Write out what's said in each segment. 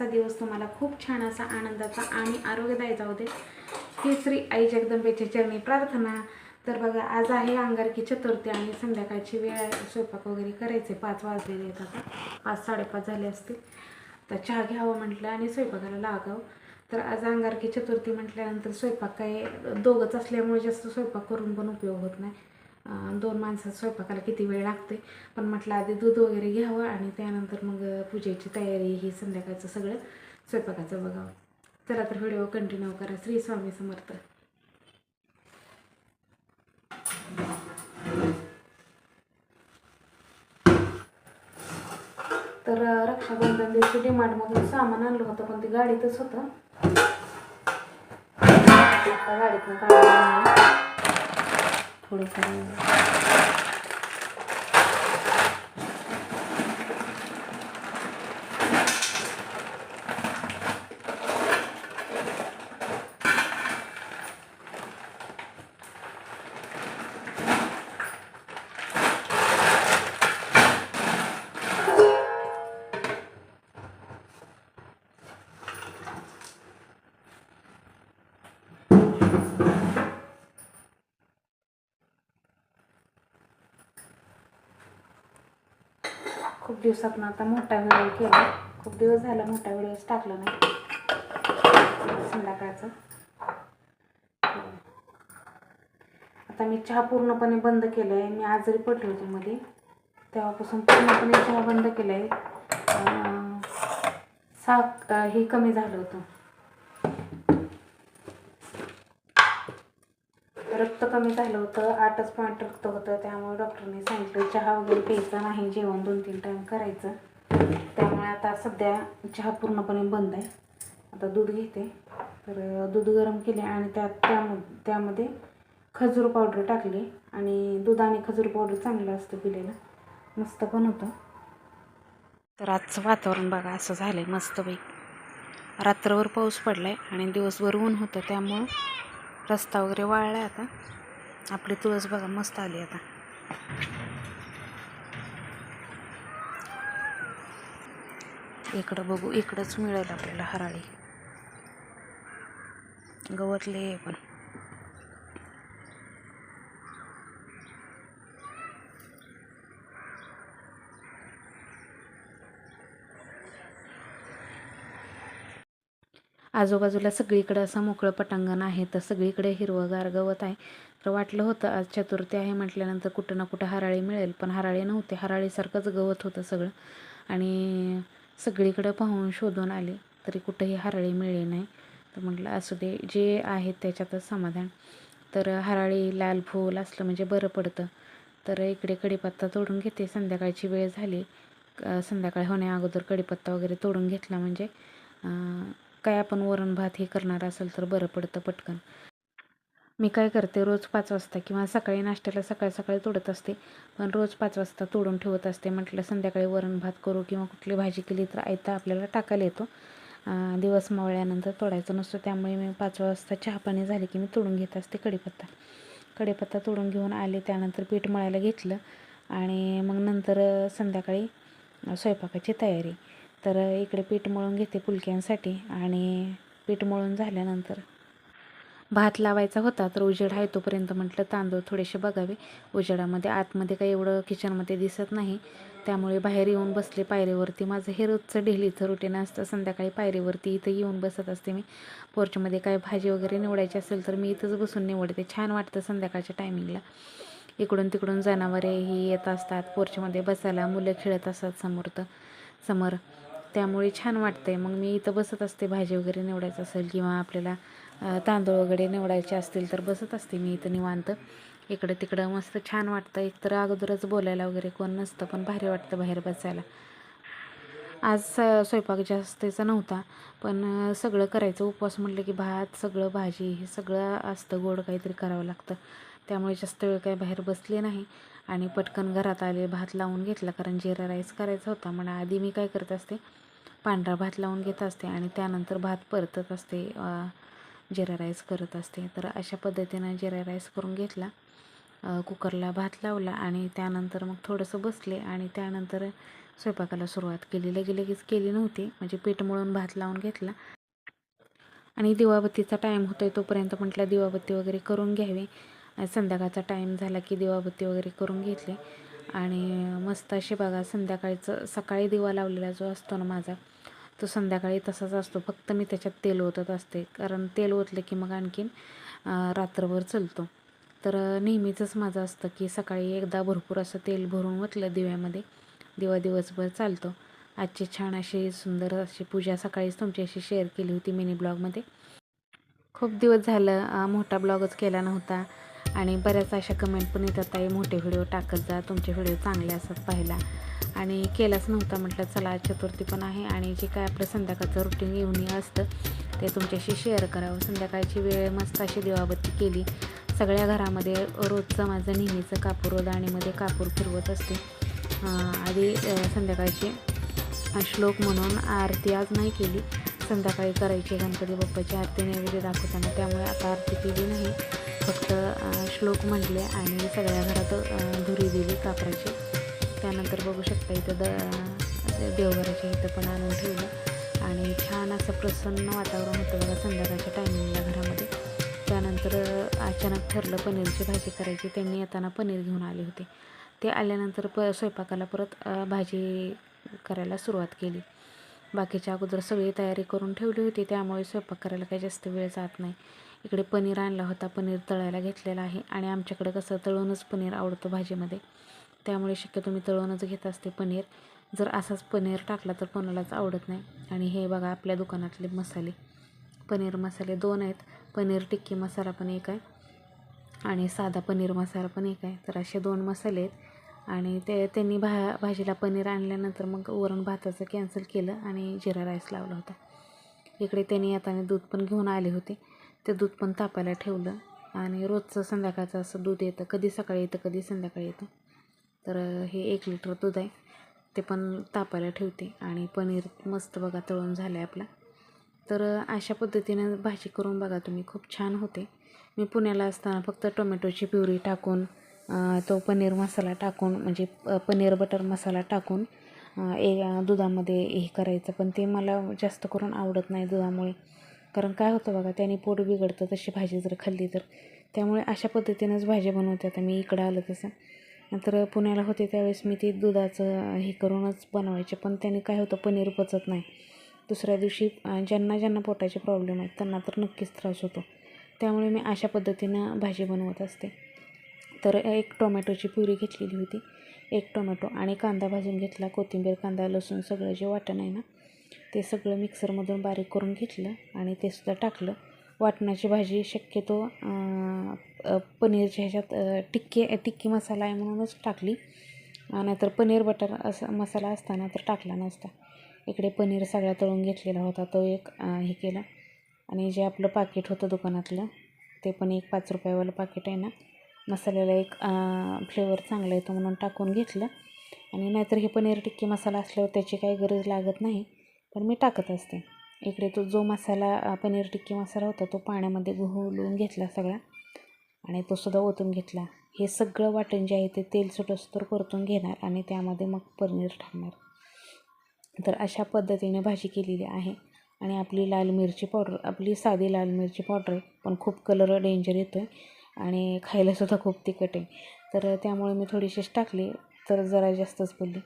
आजचा दिवस तुम्हाला खूप छान असा आनंदाचा आणि आरोग्यदायी जाऊ दे. ही श्री आई जगदंबेची चरणी प्रार्थना. तर बघा आज आहे अंगारकी चतुर्थी आणि संध्याकाळची वेळ आहे. स्वयंपाक वगैरे करायचे. पाच वाजलेले आहेत आता. पाच साडेपाच झाले असतील. तर चहा घ्यावं म्हटलं आणि स्वयंपाकाला लागावं. तर आज अंगारकी चतुर्थी म्हटल्यानंतर स्वयंपाक काही दोघंच असल्यामुळे जास्त स्वयंपाक करून पण उपयोग होत नाही. दोन माणसात स्वयंपाकाला किती वेळ लागते पण म्हटलं आधी दूध वगैरे घ्यावं आणि त्यानंतर मग पूजेची तयारी ही संध्याकाळचं सगळं स्वयंपाकाचं बघावं. चला तर व्हिडिओ कंटिन्यू करा. श्री स्वामी समर्थ. तर रक्षाबंधन दिवशी डिमांडमधून सामान आणलं होतं पण ते गाडीतच होतं. गाडीतनं काढलं थोडंफार खूप दिवसातून आता मोठा व्हिडिओ केला. खूप दिवस झाला मोठा व्हिडिओच टाकला नाही. संध्याकाळचं. आता मी चहा पूर्णपणे बंद केला आहे मी आजारी पडली होती मध्ये. तेव्हापासून पूर्णपणे चहा बंद केला आहे साख हे कमी झालं होतं. रक्त कमी झालं होतं आठच पॉईंट रक्त होतं त्यामुळे डॉक्टरने सांगितलं चहा वगैरे प्यायचा नाही जेवण दोन तीन टाईम करायचं. त्यामुळे आता सध्या चहा पूर्णपणे बंद आहे. आता दूध घेते. तर दूध गरम केले आणि त्यात त्याम त्यामध्ये खजूर पावडर टाकली आणि दूध आणि खजूर पावडर चांगलं असतं पिलेलं. मस्त पण होतं. तर आजचं वातावरण बघा असं झालं आहे मस्तपैकी. रात्रभर पाऊस पडला आहे आणि दिवसभर ऊन होतं त्यामुळं रस्ता वगैरे वाळला आहे आता. आपली तुळस बघा मस्त आली आता. इकडं बघू इकडंच मिळेल आपल्याला हराळी. गवतले आहे पण. आजूबाजूला सगळीकडे असं मोकळं पटांगण आहे तर सगळीकडे हिरवंगार गवत आहे. तर वाटलं होतं आज चतुर्थी आहे म्हटल्यानंतर कुठं ना कुठं हराळी मिळेल पण हराळी नव्हते. हराळीसारखंच गवत होतं सगळं. आणि सगळीकडं पाहून शोधून आले तरी कुठंही हराळी मिळली नाही. तर म्हटलं असू दे जे आहे त्याच्यातच समाधान. तर हराळी लाल फूल असलं म्हणजे बरं पडतं. तर इकडे कढीपत्ता तोडून घेते. संध्याकाळची वेळ झाली. संध्याकाळ होण्या अगोदर कढीपत्ता वगैरे तोडून घेतला म्हणजे काय आपण वरण भात हे करणार असेल तर बरं पडतं पटकन. मी काय करते रोज पाच वाजता किंवा सकाळी नाश्त्याला सकाळी सकाळी तोडत असते पण रोज पाच वाजता तोडून ठेवत असते. म्हटलं संध्याकाळी वरण भात करू किंवा कुठली भाजी केली तर आयता आपल्याला टाकायला येतो. दिवस मावळ्यानंतर तोडायचं नसतो. त्यामुळे मी पाच वाजता चहा पाणी झाले की मी तोडून घेत असते कढीपत्ता. कढीपत्ता तोडून घेऊन आले त्यानंतर पीठ मळायला घेतलं आणि मग नंतर संध्याकाळी स्वयंपाकाची तयारी. तर इकडे पीठ मळून घेते पुलक्यांसाठी आणि पीठ मळून झाल्यानंतर भात लावायचा होता तर उजेड आहे तोपर्यंत म्हटलं तांदूळ थोडेसे बघावे. उजेडामध्ये आतमध्ये काही एवढं किचनमध्ये दिसत नाही. त्यामुळे बाहेर येऊन बसले पायरीवरती माझं हे रोजचं डेलीचं रुटीन असतं. संध्याकाळी पायरीवरती इथं येऊन बसत असते मी. पोर्चमध्ये काय भाजी वगैरे निवडायची असेल तर मी इथंच बसून निवडते. छान वाटतं संध्याकाळच्या टायमिंगला इकडून तिकडून जनावरे ही येत असतात. पोर्चमध्ये बसायला मुलं खेळत असतात समोर तर समोर. त्यामुळे छान वाटतंय. मग मी इथं बसत असते भाजी वगैरे निवडायचं असेल किंवा आपल्याला तांदूळ वगैरे निवडायचे असतील तर बसत असते मी इथं निवांत. इकडं तिकडं मस्त छान वाटतं एकतर अगोदरच बोलायला वगैरे कोण नसतं पण भारी वाटतं बाहेर बसायला. आज स- स्वयंपाक जास्तीचा नव्हता पण सगळं करायचं. उपवास म्हटलं की भात सगळं भाजी हे सगळं असतं गोड काहीतरी करावं लागतं. त्यामुळे जास्त वेळ काही बाहेर बसले नाही. आणि पटकन घरात आले भात लावून घेतला कारण जिरा राईस करायचा होता. म्हणा आधी मी काय करत असते पांढरा भात लावून घेत असते आणि त्यानंतर भात परतत असते जिरा राईस करत असते. तर अशा पद्धतीनं जिरा राईस करून घेतला. कुकरला भात लावला आणि त्यानंतर मग थोडंसं बसले आणि त्यानंतर स्वयंपाकाला सुरुवात केली. लगे लगेच केली नव्हती म्हणजे पीठ मळून भात लावून घेतला. आणि दिवाबत्तीचा टाईम होतो आहे तोपर्यंत म्हटलं दिवाबत्ती वगैरे करून घ्यावी. संध्याकाळचा टाईम झाला की दिवाबत्ती वगैरे करून घेतली. आणि मस्त अशी बघा संध्याकाळचं सकाळी दिवा लावलेला जो असतो ना माझा तो संध्याकाळी तसाच असतो. फक्त मी त्याच्यात तेल ओतत असते. कारण तेल ओतलं की मग आणखीन रात्रभर चलतो. तर नेहमीचंच माझं असतं की सकाळी एकदा भरपूर असं तेल भरून ओतलं दिव्यामध्ये. दिवा दिवसभर चालतो. आजची छान अशी सुंदर अशी पूजा सकाळीच तुमच्याशी शेअर केली होती मिनी ब्लॉगमध्ये खूप दिवस झालं मोठा ब्लॉगच केला नव्हता. आणि बऱ्याच अशा कमेंट पण येतात ताई मोठे व्हिडिओ टाकत जा तुमचे व्हिडिओ चांगले असतात पाहिला आणि केलाच नव्हता म्हटलं चला आज चतुर्थी पण आहे आणि जे काय आपलं संध्याकाळचं रुटीन इव्हनिंग असतं ते तुमच्याशी शेअर करावं. संध्याकाळची वेळ मस्त अशी देवाबत्ती केली. सगळ्या घरामध्ये रोजचं माझं नेहमीचं कापूर दाणीमध्ये कापूर फिरवत असते. आधी संध्याकाळची श्लोक म्हणून आरती आज नाही केली. संध्याकाळी करायची गणपती बाप्पाची आरती नैवेद्य दाखवताना. त्यामुळे आता आरती केली नाही. फक्त श्लोक म्हटले आणि सगळ्या घरात धुरी दिली कापराची. त्यानंतर बघू शकता इथं द देवघराच्या इथं पण आणून ठेवलं. आणि छान असं प्रसन्न वातावरण होतं बघा संध्याकाळच्या टायमिंगला घरामध्ये. त्यानंतर अचानक ठरलं पनीरची भाजी करायची. त्यांनी येताना पनीर घेऊन आले होते. ते आल्यानंतर प स्वयंपाकाला परत भाजी करायला सुरुवात केली. बाकीच्या अगोदर सगळी तयारी करून ठेवली होती. त्यामुळे स्वयंपाक करायला काही जास्त वेळ जात नाही. इकडे पनीर आणला होता पनीर तळायला घेतलेला आहे. आणि आमच्याकडे कसं तळूनच पनीर आवडतं भाजीमध्ये. त्यामुळे शक्यतो मी तळूनच घेत असते पनीर. जर असाच पनीर टाकला तर कोणालाच आवडत नाही. आणि हे बघा आपल्या दुकानातले मसाले. पनीर मसाले दोन आहेत. पनीर टिक्की मसाला पण एक आहे. आणि साधा पनीर मसाला पण एक आहे. तर असे दोन मसाले आहेत. आणि ते त्यांनी भा भाजीला पनीर आणल्यानंतर मग वरण भाताचं कॅन्सल केलं आणि जिरा राईस लावला होता. इकडे त्यांनी येताना दूध पण घेऊन आले होते. ते दूध पण तापायला ठेवलं. आणि रोजचं संध्याकाळचं असं दूध येतं. कधी सकाळी येतं कधी संध्याकाळी येतं. तर हे एक लिटर दूध आहे. ते पण तापायला ठेवते. आणि पनीर मस्त बघा तळून झालं आहे आपला. तर अशा पद्धतीनं भाजी करून बघा तुम्ही. खूप छान होते. मी पुण्याला असताना फक्त टोमॅटोची प्युरी टाकून तो पनीर मसाला टाकून म्हणजे पनीर बटर मसाला टाकून ए दुधामध्ये हे करायचं. पण ते मला जास्त करून आवडत नाही दुधामुळे. कारण काय होतं बघा त्याने पोट बिघडतं तशी भाजी जर खाल्ली तर. त्यामुळे अशा पद्धतीनंच भाजी बनवते आता मी इकडं आलं तसं. नंतर पुण्याला होते त्यावेळेस मी ते दुधाचं हे करूनच बनवायचे पण त्याने काय होतं पनीर पचत नाही. दुसऱ्या दिवशी ज्यांना ज्यांना पोटाचे प्रॉब्लेम आहेत त्यांना तर नक्कीच त्रास होतो. त्यामुळे मी अशा पद्धतीनं भाजी बनवत असते. तर एक टोमॅटोची प्युरी घेतलेली होती. एक टोमॅटो आणि कांदा भाजून घेतला कोथिंबीर कांदा लसूण सगळं जे वाटण आहे ना ते सगळं मिक्सरमधून बारीक करून घेतलं आणि ते सुद्धा टाकलं. वाटणाची भाजी शक्यतो पनीरच्या ह्याच्यात टिक्के टिक्की टिक्की मसाला आहे म्हणूनच टाकली. नाहीतर पनीर बटर असा मसाला असताना तर टाकला नसता. इकडे पनीर सगळा तळून घेतलेला होता तो एक हे केला. आणि जे आपलं पाकिट होतं दुकानातलं ते पण एक पाच रुपयावालं पाकिट आहे ना. मसाल्याला एक फ्लेवर चांगला येतो म्हणून टाकून घेतलं. आणि नाहीतर हे पनीर टिक्की मसाला असल्यावर त्याची काही गरज लागत नाही. पण मी टाकत असते. इकडे तो जो मसाला पनीर टिक्की मसाला होता तो पाण्यामध्ये घोळून घेतला सगळा आणि तो सुद्धा ओतून घेतला. हे सगळं वाटण जे आहे ते तेल सुटोस्तर परतून घेणार आणि त्यामध्ये मग पनीर टाकणार तर अशा पद्धतीने भाजी केलेली आहे आणि आपली लाल मिरची पावडर आपली साधी लाल मिरची पावडर पण खूप कलर डेंजर येतो आहे आणि खायलासुद्धा खूप तिखट आहे. तर त्यामुळे मी थोडीशीच टाकली तर जरा जास्तच बोलली.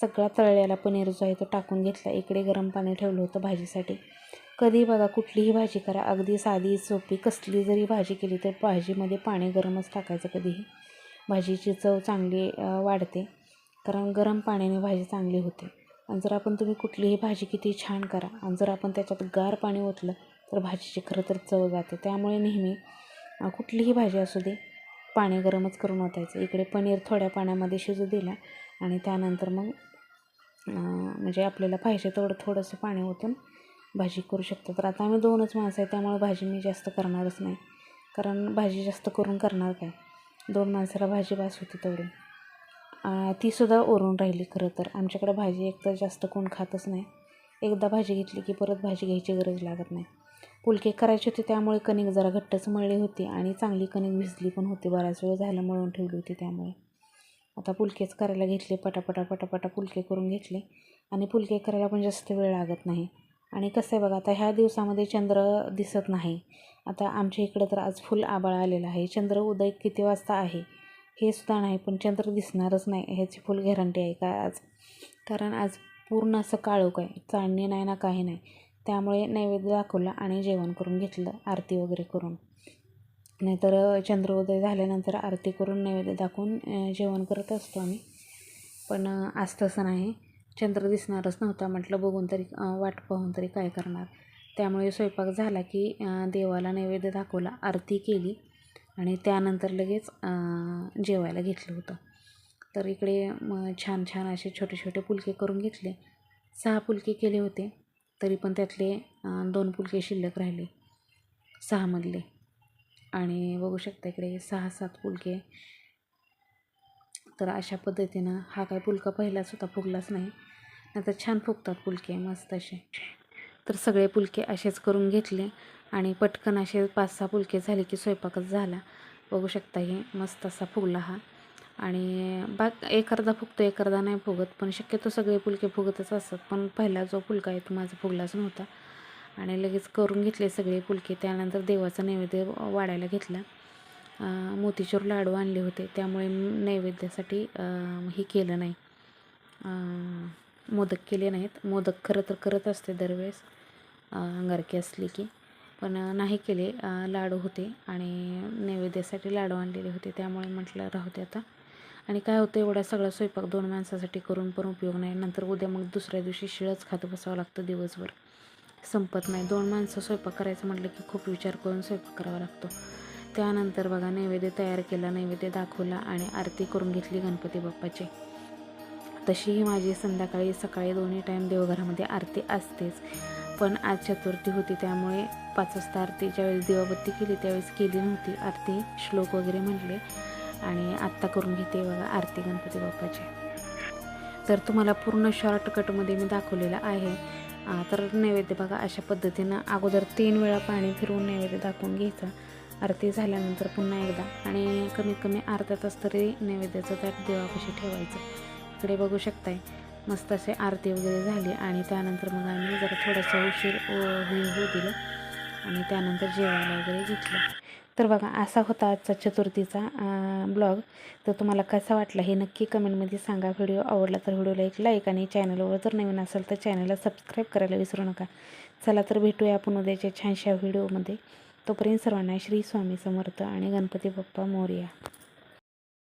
सगळा तळलेला पनीर जो आहे तो टाकून घेतला. इकडे गरम पाणी ठेवलं होतं भाजीसाठी. कधी बघा कुठलीही भाजी करा. अगदी साधी सोपी कसली जरी भाजी केली तर भाजीमध्ये पाणी गरमच टाकायचं कधीही. भाजीची चव चांगली वाढते. कारण गरम पाण्याने भाजी चांगली होते. आणि जर आपण तुम्ही कुठलीही भाजी किती छान करा आणि जर आपण त्याच्यात गार पाणी ओतलं तर भाजीची खरं तर चव जाते. त्यामुळे नेहमी कुठलीही भाजी असू दे पाणी गरमच करून ओतायचं. इकडे पनीर थोड्या पाण्यामध्ये शिजू दिला. आणि त्यानंतर मग म्हणजे आपल्याला पाहिजे तेवढं थोडंसं पाणी ओतून भाजी करू शकतो. तर आता आम्ही दोनच माणसं आहे त्यामुळे भाजी मी जास्त करणारच नाही. कारण भाजी जास्त करून करणार काय? दोन माणसाला भाजी बास होती तेवढी. तीसुद्धा ओरून राहिली खरं तर. आमच्याकडे भाजी एक तर जास्त कोण खातच नाही. एकदा भाजी घेतली की परत भाजी घ्यायची गरज लागत नाही. पुलके करायचे होते त्यामुळे कणिक जरा घट्टच मळली होती आणि चांगली कणिक भिजली पण होती. बराच वेळ झाला मळून ठेवली होती त्यामुळे. आता पुलकेच करायला घेतले पटापटा पटापटा पुलके करून घेतले. आणि पुलके करायला पण जास्त वेळ लागत नाही. आणि कसं आहे बघा आता ह्या दिवसामध्ये चंद्र दिसत नाही. आता आमच्या इकडं तर आज फुल आबाळ आलेला आहे. चंद्र उदय किती वाजता आहे हे सुद्धा नाही पण चंद्र दिसणारच नाही ह्याची फुल गॅरंटी आहे का आज? कारण आज पूर्ण असं काळोख आहे चाळणी नाही ना काही नाही. त्यामुळे नैवेद्य दाखवला आणि जेवण करून घेतलं आरती वगैरे करून. नाहीतर चंद्रोदय झाल्यानंतर आरती करून नैवेद्य दाखवून जेवण करत असतो आम्ही. पण आज तसं नाही. चंद्र दिसणारच नव्हता. म्हटलं बघून तरी वाट पाहून तरी काय करणार. त्यामुळे स्वयंपाक झाला की देवाला नैवेद्य दाखवला आरती केली. आणि त्यानंतर लगेच जेवायला घेतलं होतं. तर इकडे मग छान छान असे छोटे छोटे पुलके करून घेतले. सहा पुलके केले होते. तरी पण त्यातले दोन पुलके शिल्लक राहिले. सहामधले आणि बघू शकता इकडे सहा सात फुलके. तर अशा पद्धतीनं हा काय फुलका पहिलाच होता फुगलाच नाही. नंतर छान फुगतात फुलके मस्त असे. तर सगळे फुलके असेच करून घेतले आणि पटकन असे पाच सहा फुलके झाले की स्वयंपाकच झाला. बघू शकता हे मस्त असा फुगला हा. आणि बाग अर्धा फुगतो एखादा नाही फुगत पण शक्यतो सगळे फुलके फुगतच असतात. पण पहिला जो फुलका आहे तो माझा फुगलाच नव्हता. आणि लगेच करून घेतले सगळे पुलके त्यानंतर देवाचा नैवेद्य वाढायला घेतला. मोतीचूर लाडू आणले होते. त्यामुळे नैवेद्यासाठी हे केलं नाही. मोदक केले नाहीत. मोदक खरं तर करत असते दरवेळेस. अंगारकी असली की. पण नाही केले. लाडू होते आणि नैवेद्यासाठी लाडू आणलेले होते. त्यामुळे म्हटलं राहू दे आता. आणि काय होतं एवढा सगळा स्वयंपाक दोन माणसासाठी करून पण उपयोग नाही. नंतर उद्या मग दुसऱ्या दिवशी शिळच खात बसावं लागतं दिवसभर. संपत नाही. दोन माणसं स्वयंपाक करायचं म्हटलं की खूप विचार करून स्वयंपाक करावा लागतो. त्यानंतर बघा नैवेद्य तयार केला नैवेद्य दाखवला आणि आरती करून घेतली गणपती बाप्पाची. तशीही माझी संध्याकाळी सकाळी दोन्ही टाईम देवघरामध्ये आरती असतेच. पण आज चतुर्थी होती त्यामुळे पाच वाजता आरती ज्यावेळेस दिवाबत्ती केली. त्यावेळेस केली नव्हती. आरती श्लोक वगैरे म्हटले आणि आत्ता करून घेते बघा आरती गणपती बाप्पाची. तर तुम्हाला पूर्ण शॉर्टकटमध्ये मी दाखवलेलं आहे. तर नैवेद्य बघा अशा पद्धतीनं अगोदर तीन वेळा पाणी फिरवून नैवेद्य दाखवून घ्यायचं. आरती झाल्यानंतर पुन्हा एकदा. आणि कमीत कमी अर्धा तास तरी नैवेद्याचं त्यात देवापाशी ठेवायचं. इकडे बघू शकताय मस्त असे आरती वगैरे झाली. आणि त्यानंतर मग आम्ही जरा थोडासा उशीर होऊ दिलं. आणि त्यानंतर जेवायला वगैरे घेतलं. तर बघा असा होता आजचा चतुर्थीचा ब्लॉग. तर तुम्हाला कसा वाटला हे नक्की कमेंटमध्ये सांगा. व्हिडिओ आवडला तर व्हिडिओला एक लाईक आणि चॅनलवर जर नवीन असेल तर चॅनलला सबस्क्राईब करायला विसरू नका. चला तर भेटूया आपण उद्याच्या छानशा व्हिडिओमध्ये. तोपर्यंत सर्वांना श्री स्वामी समर्थ आणि गणपती बाप्पा मोर्या.